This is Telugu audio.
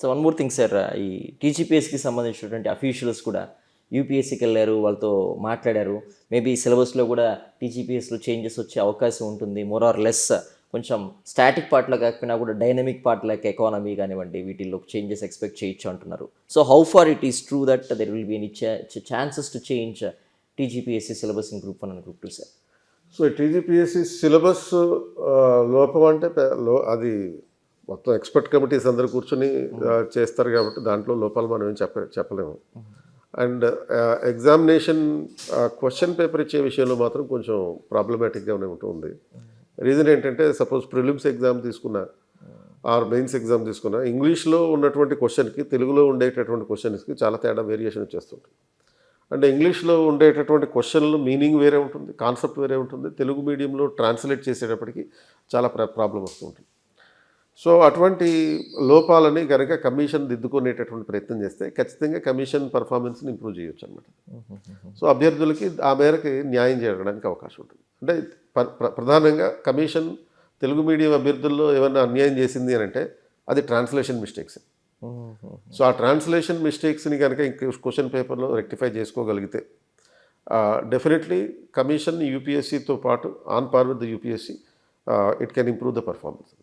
So one more thing sir ఈ టీజీపీఎస్కి సంబంధించినటువంటి అఫీషియల్స్ కూడా యూపీఎస్సీకి వెళ్ళారు వాళ్ళతో మాట్లాడారు. మేబీ సిలబస్లో కూడా టీజీపీఎస్లో చేంజెస్ వచ్చే అవకాశం ఉంటుంది. మోర్ ఆర్ లెస్ కొంచెం స్టాటిక్ పార్ట్లో కాకపోయినా కూడా డైనమిక్ పార్ట్ లైక్ ఎకానమీ కానివ్వండి వీటిల్లో చేంజెస్ ఎక్స్పెక్ట్ చేయొచ్చు అంటున్నారు. So how far it is true that there will be any chances to change TGPSC syllabus in group one and group two sir so TGPSC syllabus లోపం అంటే లో అది మొత్తం ఎక్స్పర్ట్ కమిటీస్ అందరు కూర్చొని చేస్తారు కాబట్టి దాంట్లో లోపాలు మనం ఏం చెప్ప చెప్పలేము. అండ్ ఎగ్జామినేషన్ క్వశ్చన్ పేపర్ ఇచ్చే విషయంలో మాత్రం కొంచెం ప్రాబ్లమాటిక్గానే ఉంటుంది రీజన్ ఏంటంటే సపోజ్ ప్రిలిమ్స్ ఎగ్జామ్ తీసుకున్నా ఆర్ మెయిన్స్ ఎగ్జామ్ తీసుకున్నా ఇంగ్లీష్లో ఉన్నటువంటి క్వశ్చన్కి తెలుగులో ఉండేటటువంటి క్వశ్చన్స్కి చాలా తేడా వేరియేషన్ వచ్చేస్తుంటుంది. అంటే ఇంగ్లీష్లో ఉండేటటువంటి క్వశ్చన్లు మీనింగ్ వేరే ఉంటుంది కాన్సెప్ట్ వేరే ఉంటుంది తెలుగు మీడియంలో ట్రాన్స్లేట్ చేసేటప్పటికి చాలా ప్రా ప్రాబ్లం వస్తూ ఉంటుంది. సో అటువంటి లోపాలని కనుక కమిషన్ దిద్దుకునేటటువంటి ప్రయత్నం చేస్తే ఖచ్చితంగా కమిషన్ పర్ఫార్మెన్స్ని ఇంప్రూవ్ చేయొచ్చు అనమాట సో అభ్యర్థులకి ఆ మేరకు న్యాయం చేయడానికి అవకాశం ఉంటుంది. అంటే ప్రధానంగా కమిషన్ తెలుగు మీడియం అభ్యర్థుల్లో ఏమైనా అన్యాయం చేసింది అని అంటే అది ట్రాన్స్లేషన్ మిస్టేక్స్ సో ఆ ట్రాన్స్లేషన్ మిస్టేక్స్ని కనుక ఇంక క్వశ్చన్ పేపర్లో రెక్టిఫై చేసుకోగలిగితే డెఫినెట్లీ కమిషన్ యూపీఎస్సీతో పాటు on par with the UPSC it can improve the performance